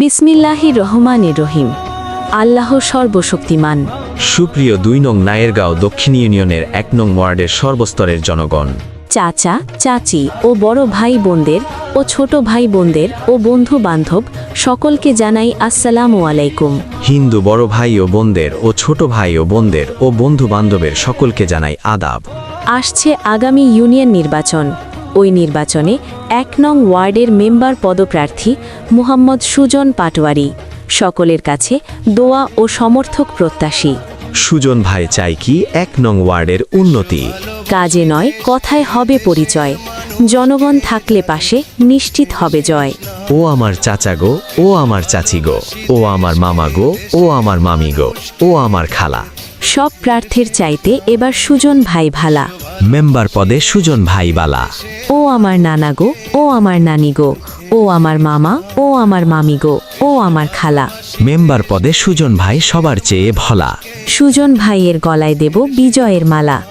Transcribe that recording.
বিসমিল্লাহির রহমানির রহিম। আল্লাহ সর্বশক্তিমান। সুপ্রিয় দুই নং নায়েরগাঁও দক্ষিণ ইউনিয়নের এক নং ওয়ার্ডের সর্বস্তরের জনগণ। চাচা চাচি ও বড় ভাই বোনদের ও ছোট ভাই বোনদের ও বন্ধু বান্ধব সকলকে জানাই আসসালামু আলাইকুম। হিন্দু বড় ভাই ও বোনদের ও ছোট ভাই ও বোনদের ও বন্ধু বান্ধবের সকলকে জানাই আদাব। আসছে আগামী ইউনিয়ন নির্বাচন। ওই নির্বাচনে এক নং ওয়ার্ডের মেম্বার পদপ্রার্থী মুহাম্মদ সুজন পাটোয়ারি। সকলের কাছে দোয়া ও সমর্থক প্রত্যাশী। সুজন ভাই চাই কি এক নং ওয়ার্ডের উন্নতি। কাজে নয় কথায় হবে পরিচয়। জনগণ থাকলে পাশে নিশ্চিত হবে জয়। ও আমার চাচা গো ও আমার চাচি গো ও আমার মামা গো ও আমার মামি গো ও আমার খালা। সব প্রার্থীর চাইতে এবার সুজন ভাই ভালা। মেম্বার পদে সুজন ভাই বালা ও আমার নানা গো ও আমার নানি গো ও আমার মামা ও আমার মামি গো ও আমার খালা। মেম্বার পদে সুজন ভাই সবার চেয়ে ভলা। সুজন ভাইয়ের গলায় দেব বিজয়ের মালা।